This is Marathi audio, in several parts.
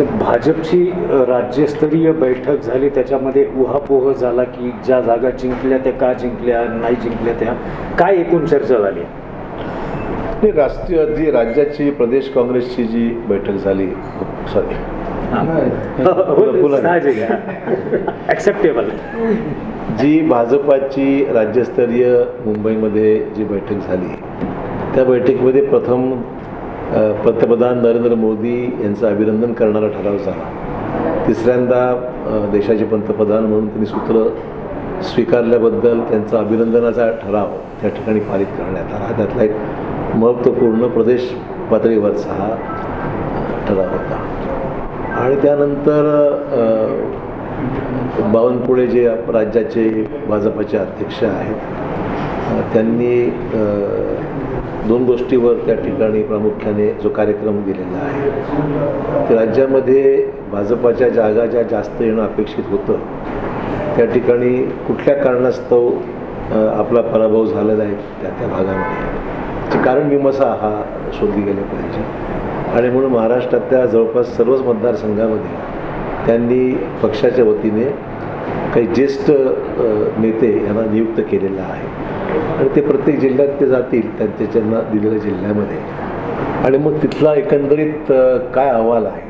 तर भाजपची राज्यस्तरीय बैठक झाली त्याच्यामध्ये उहापोह झाला की ज्या जागा जिंकल्या त्या का जिंकल्या नाही जिंकल्या त्या काय एकूण चर्चा झाली? नाही राष्ट्रीय जी राज्याची प्रदेश काँग्रेसची जी बैठक झाली सॉरी. बोला ना. ऍक्सेप्टेबल जी भाजपाची राज्यस्तरीय मुंबईमध्ये जी बैठक झाली त्या बैठकीमध्ये प्रथम पंतप्रधान नरेंद्र मोदी यांचं अभिनंदन करणारा ठराव झाला. तिसऱ्यांदा देशाचे पंतप्रधान म्हणून त्यांनी सूत्र स्वीकारल्याबद्दल त्यांचा अभिनंदनाचा ठराव त्या ठिकाणी पारित करण्यात आला. त्यातला एक महत्त्वपूर्ण प्रदेश पातळीवरचा हा ठराव होता. आणि त्यानंतर बावनपुळे बावनकुळे जे आप- राज्याचे भाजपाचे अध्यक्ष आहेत त्यांनी दोन गोष्टीवर त्या ठिकाणी प्रामुख्याने जो कार्यक्रम दिलेला आहे. ते राज्यामध्ये भाजपाच्या जागा ज्या जास्त येणं अपेक्षित होतं त्या ठिकाणी कुठल्या कारणास्तव आपला पराभव झालेला आहे त्या त्या भागामध्ये. कारण विमसा हा शोधली गेले पाहिजे. आणि म्हणून महाराष्ट्रातल्या जवळपास सर्वच मतदारसंघामध्ये त्यांनी पक्षाच्या वतीने काही ज्येष्ठ नेते यांना नियुक्त केलेलं आहे. आणि ते प्रत्येक जिल्ह्यात ते जातील त्यांच्या त्यांना दिलेल्या जिल्ह्यामध्ये. आणि मग तिथला एकंदरीत काय अहवाल आहे?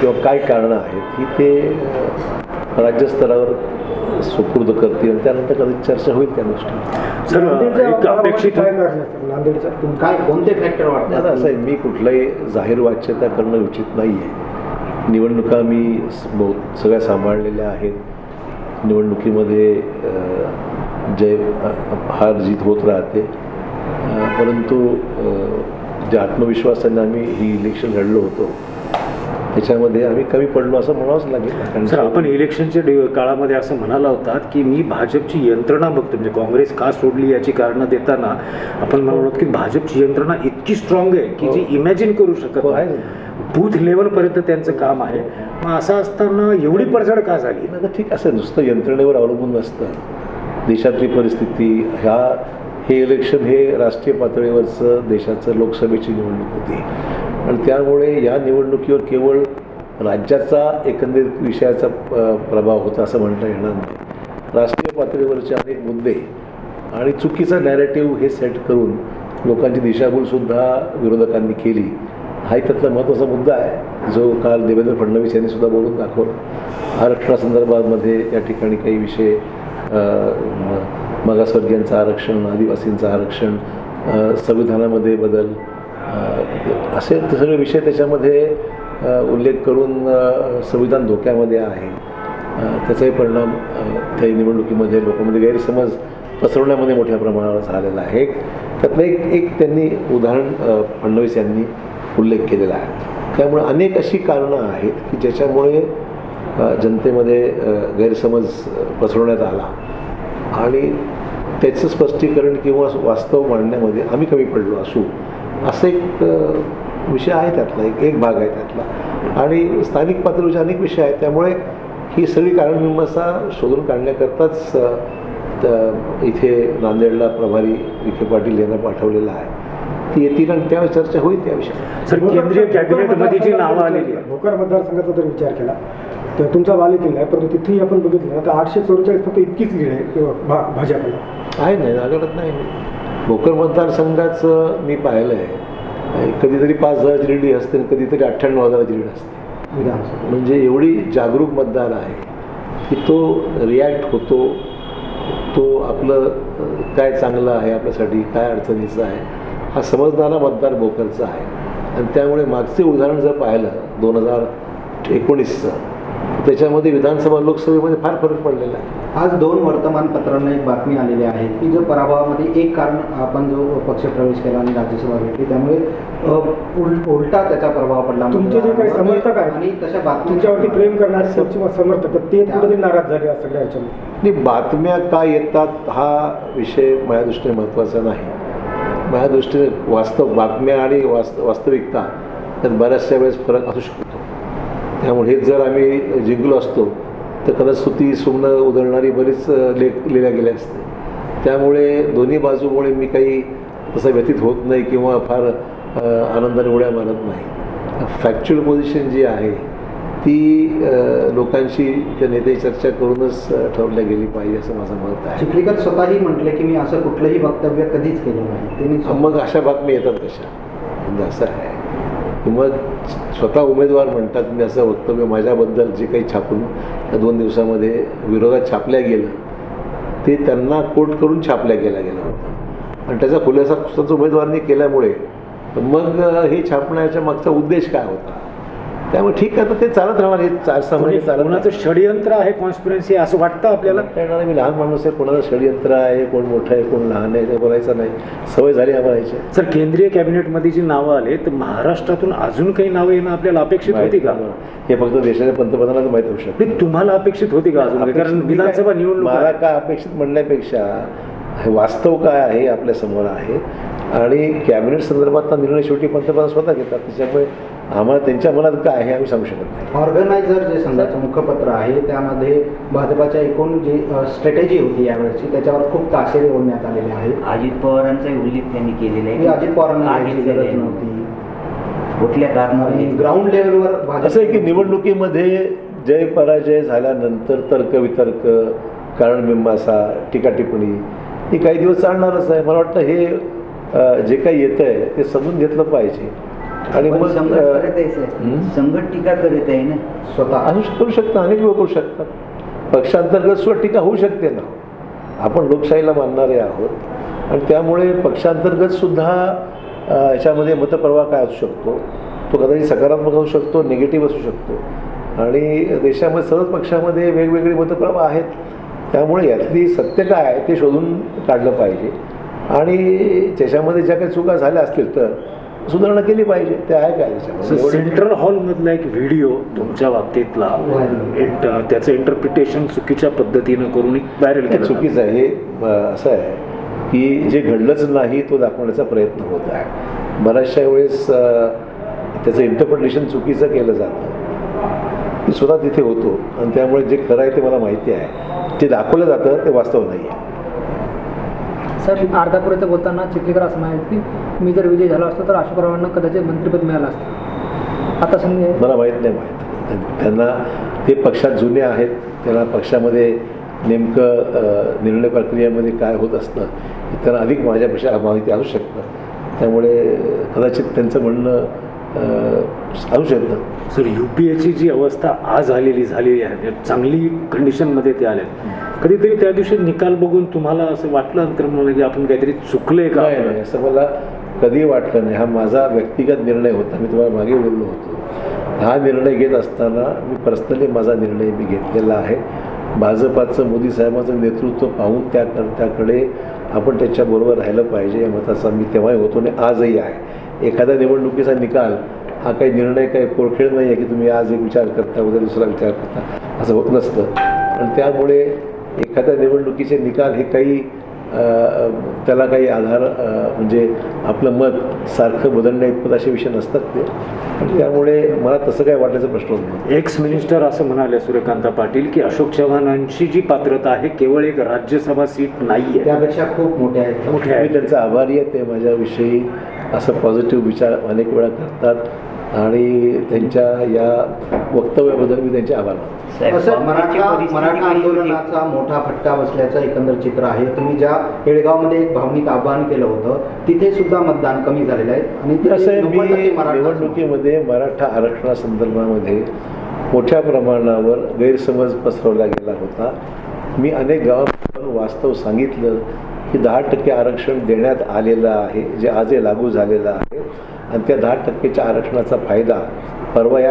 किंवा काय कारणं आहेत? ही ते राज्यस्तरावर सुपूर्द करतील आणि त्यानंतर कधी चर्चा होईल त्या गोष्टी. असं आहे मी कुठलाही जाहीर वाच्यता करणं उचित नाही आहे निवडणुका मी सगळ्या सांभाळलेल्या आहेत. निवडणुकीमध्ये जय हार जीत होत राहते. परंतु ज्या आत्मविश्वासाने आम्ही ही इलेक्शन लढलो होतो त्याच्यामध्ये आम्ही कमी पडलो असं म्हणावंच लागेल. सर आपण इलेक्शनच्या डि- काळामध्ये असं म्हणाला होतात की मी भाजपची यंत्रणा बघतो म्हणजे काँग्रेस का सोडली याची कारणं देताना आपण म्हणालो की भाजपची यंत्रणा इतकी स्ट्रॉंग आहे की जी इमॅजिन करू शकत हो, आहे बूथ लेवलपर्यंत त्यांचं काम आहे. मग असं असताना एवढी पडझड का झाली? ठीक असं नुसतं यंत्रणेवर अवलंबून नसतं. देशातली परिस्थिती ह्या हे इलेक्शन हे राष्ट्रीय पातळीवरचं देशाचं लोकसभेची निवडणूक होती. आणि त्यामुळे या निवडणुकीवर केवळ राज्याचा एकंदरीत विषयाचा प्रभाव होता असं म्हणता येणार नाही. राष्ट्रीय पातळीवरचे अनेक मुद्दे आणि चुकीचा नॅरेटिव्ह हे सेट करून लोकांची दिशाभूलसुद्धा विरोधकांनी केली. हा एक त्यातला महत्त्वाचा मुद्दा आहे जो काल देवेंद्र फडणवीस यांनी सुद्धा बोलून दाखवला. आरक्षणासंदर्भामध्ये या ठिकाणी काही विषय मागासवर्गीयांचं आरक्षण आदिवासींचं आरक्षण संविधानामध्ये बदल असे सगळे विषय त्याच्यामध्ये उल्लेख करून संविधान धोक्यामध्ये आहे. त्याचाही परिणाम त्या निवडणुकीमध्ये लोकांमध्ये गैरसमज पसरवण्यामध्ये मोठ्या प्रमाणावर झालेला आहे. त्यातलं एक एक त्यांनी उदाहरण फडणवीस यांनी उल्लेख केलेला आहे. त्यामुळे अनेक अशी कारणं आहेत की ज्याच्यामुळे जनतेमध्ये गैरसमज पसरवण्यात आला. आणि त्याचं स्पष्टीकरण किंवा वास्तव मांडण्यामध्ये आम्ही कमी पडलो असू. असं एक विषय आहे त्यातला एक एक भाग आहे त्यातला. आणि स्थानिक पातळीचे अनेक विषय आहेत त्यामुळे ही सगळी कारणमीमांसा शोधून काढण्याकरताच इथे नांदेडला प्रभारी विखे पाटील यांना पाठवलेलं आहे. ती येतील आणि त्यावेळेस चर्चा होईल त्या विषयावर. सर केंद्रीय कॅबिनेटमध्ये जी नावं आलेली भोकर मतदारसंघाचा जर विचार केला तर तुमचा बाले किल्ला आहे परंतु तिथेही आपण बघितलं तर आठशे चौवेचाळीस फक्त इतकीच लीड आहे किंवा भा भाजपला. आहे नाही नागरत नाही. भोकर मतदारसंघाचं मी पाहिलं आहे कधीतरी पाच हजाराची लीड असते आणि कधीतरी अठ्ठ्याण्णव हजाराची लीड असते. विधानसभा. म्हणजे एवढी जागरूक मतदार आहे की तो रिॲक्ट होतो तो आपलं काय चांगलं आहे आपल्यासाठी काय अडचणीचं आहे हा समजणारा मतदार भोकरचा आहे. आणि त्यामुळे मागचे उदाहरण जर पाहिलं दोन हजार एकोणीसचं त्याच्यामध्ये विधानसभा लोकसभेमध्ये फार फरक पडलेला आहे. आज दोन वर्तमानपत्रांना एक बातमी आलेली आहे की जो पराभवामध्ये एक कारण आपण जो पक्ष प्रवेश केला आणि राज्यसभा भेटली त्यामुळे उलटा त्याचा प्रभाव पडला. तुमचे जे काही समर्थक आणि आहेत तशा बातम्या तुमच्यावरती प्रेम करणारे समर्थक तर ते कुठेतरी नाराज झाले या सगळ्या याच्यामध्ये आणि बातम्या का येतात हा विषय माझ्या दृष्टीने महत्त्वाचा नाही. माझ्या दृष्टीने वास्तव बातम्या आणि वास्त वास्तविकता त्यात बऱ्याचशा वेळेस फरक असू शकतो. त्यामुळे हेच जर आम्ही जिंकलो असतो तर कदाचित स्तुती सुमनं उधळणारी बरीच लेख लिहिल्या गेल्या असते त्यामुळे दोन्ही बाजूमुळे मी काही तसं व्यतीत होत नाही किंवा फार आनंदाने उड्या मारत नाही. फॅक्च्युअल पोझिशन जी आहे ती लोकांशी त्या नेते चर्चा करूनच ठरवल्या गेली पाहिजे असं माझं मत आहे. चिखलीकर स्वतःही म्हटले की मी असं कुठलंही वक्तव्य कधीच केलं नाही. मग अशा बातमी येतात कशा? म्हणजे असं आहे. की मग स्वतः उमेदवार म्हणतात मी असं वक्तव्य माझ्याबद्दल जे काही छापून दोन दिवसामध्ये विरोधात छापल्या गेलं ते त्यांना कोट करून छापल्या गेल्या गेलं होतं आणि त्याचा खुलासा स्वतःच उमेदवारांनी केल्यामुळे मग हे छापण्याच्या मागचा उद्देश काय होता? त्यामुळे ठीक आहे तर ते चालत राहणार हे चार सहा महिने चालत कोणाचं षडयंत्र आहे कॉन्स्पिरन्सी असं वाटतं आपल्याला? राहणार मी लहान माणूस आहे कोणाचं षडयंत्र आहे कोण मोठं आहे कोण लहान आहे ते बोलायचं नाही. सवय झाली आम्हाला सर केंद्रीय कॅबिनेटमध्ये जी नावं आले तर महाराष्ट्रातून अजून काही नावं येणं आपल्याला अपेक्षित होती का? हे फक्त देशाच्या पंतप्रधानाला माहीत होऊ शकतं. तुम्हाला अपेक्षित होती का अजून? कारण विधानसभा काय- निवडणूक मला. काय अपेक्षित म्हणण्यापेक्षा हे वास्तव काय आहे हे आपल्यासमोर आहे. आणि कॅबिनेट संदर्भातला निर्णय शेवटी पंतप्रधान स्वतः घेतात. त्याच्यामुळे आम्हाला त्यांच्या मनात काय आहे हे आम्ही सांगू शकत नाही. ऑर्गनायझर जे संघाचं मुखपत्र आहे त्यामध्ये भाजपाच्या एकूण जी स्ट्रॅटेजी होती यावेळेची त्याच्यावर खूप ताशेरे ओढण्यात आलेले आहेत. अजित पवारांचाही उल्लेख त्यांनी केलेला ही आहे अजित पवारांना गरज? नव्हती. कुठल्या घेतलं? ग्राउंड लेवलवर असं आहे की निवडणुकीमध्ये जय पराजय झाल्यानंतर तर्कवितर्क कारणबिंबासा टीका टिप्पणी ही काही दिवस चालणारच आहे. मला वाटतं हे जे काही येतं आहे ते समजून घेतलं पाहिजे. आणि मग संघट टीका करत आहे ना? स्वतः. करू शकतात अनेक लोक करू शकतात. पक्षांतर्गत सुद्धा टीका होऊ शकते ना. आपण लोकशाहीला मानणारे आहोत. आणि त्यामुळे पक्षांतर्गत सुद्धा याच्यामध्ये मतप्रवाह काय असू शकतो? तो कदाचित सकारात्मक असू शकतो निगेटिव्ह असू शकतो. आणि देशामध्ये सर्वच पक्षामध्ये वेगवेगळे मतप्रवाह आहेत. त्यामुळे यातली सत्य काय आहे ते शोधून काढलं पाहिजे. आणि त्याच्यामध्ये ज्या काही चुका झाल्या असतील तर सुधारणा केली पाहिजे. ते आहे काय त्याच्यामध्ये? सेंट्रल हॉलमधला एक व्हिडिओ तुमच्या बाबतीतला त्याचं इंटरप्रिटेशन चुकीच्या पद्धतीनं करून एक व्हायरल केलं. चुकीचं आहे. हे असं आहे की जे घडलंच नाही तो दाखवण्याचा प्रयत्न होत आहे. बऱ्याचशा वेळेस त्याचं इंटरप्रिटेशन चुकीचं केलं जातं. मी स्वतः तिथे होतो आणि त्यामुळे जे खरं आहे ते मला माहिती आहे. ते दाखवलं जातं ते वास्तव नाही आहे सर अर्धापूर बोलताना चिखलीकर असं म्हणाले की मी जर विजय झालो असतो तर अशोकरावांना कदाचित मंत्रिपद मिळालं असतं. आता आहे मला माहीत नाही माहीत. त्यां- त्यांना ते पक्षात जुने आहेत. त्यांना पक्षामध्ये नेमकं निर्णय प्रक्रियेमध्ये काय होत असतं त्यांना अधिक माझ्यापेक्षा माहिती असू शकतं. त्यामुळे कदाचित त्यांचं म्हणणं शकतं सर यू पी एची जी अवस्था आज आलेली झालेली आहे. म्हणजे चांगली कंडिशनमध्ये ते आले कधीतरी त्या दिवशी निकाल बघून तुम्हाला असं वाटलं तर मला की आपण काहीतरी चुकलंय का? नाही नाही. असं मला कधी वाटलं नाही. हा माझा व्यक्तिगत निर्णय होता. मी तुम्हाला मागे बोललो होतो. हा निर्णय घेत असताना मी पर्सनली माझा निर्णय मी घेतलेला आहे. भाजपाचं मोदी साहेबांचं नेतृत्व पाहून त्या त्याकडे आपण त्याच्याबरोबर राहिलं पाहिजे या मताचा मी तेव्हाही होतो आणि आजही आहे. एखाद्या निवडणुकीचा निकाल हा काही निर्णय काही पोरखेळ नाही आहे की तुम्ही आज एक विचार करता उद्या दुसरा विचार करता असं होत नसतं. आणि त्यामुळे एखाद्या निवडणुकीचे निकाल हे काही त्याला काही आधार म्हणजे आपलं मत सारखं बदलण्या इतपत असे विषय नसतात ते. आणि त्यामुळे मला तसं काय वाटायचा प्रश्न होत नाही. एक्स मिनिस्टर असं म्हणाले सूर्यकांता पाटील की अशोक चव्हाणांची जी पात्रता आहे केवळ एक राज्यसभा सीट नाहीये. त्यापेक्षा खूप मोठे आहेत मोठे मी आहे त्यांचा आभारी आहे ते माझ्याविषयी असं पॉझिटिव्ह विचार अनेक वेळा करतात. आणि त्यांच्या या वक्तव्याबद्दल मी त्यांचे आभार मानतो. मराठा? आंदोलनाचा मोठा फटका बसल्याचं एकंदर चित्र आहे. तुम्ही ज्या येळगावमध्ये एक भावनिक आवाहन केलं होतं तिथे सुद्धा मतदान कमी झालेलं आहे. आणि 90% मी मराठा निवडणुकीमध्ये मराठा आरक्षणासंदर्भामध्ये मोठ्या प्रमाणावर गैरसमज पसरवला गेला होता. मी अनेक गावांमध्ये वास्तव सांगितलं की दहा टक्के आरक्षण देण्यात आलेलं आहे जे आजही लागू झालेलं आहे. आणि त्या दहा टक्केच्या आरक्षणाचा फायदा परवा या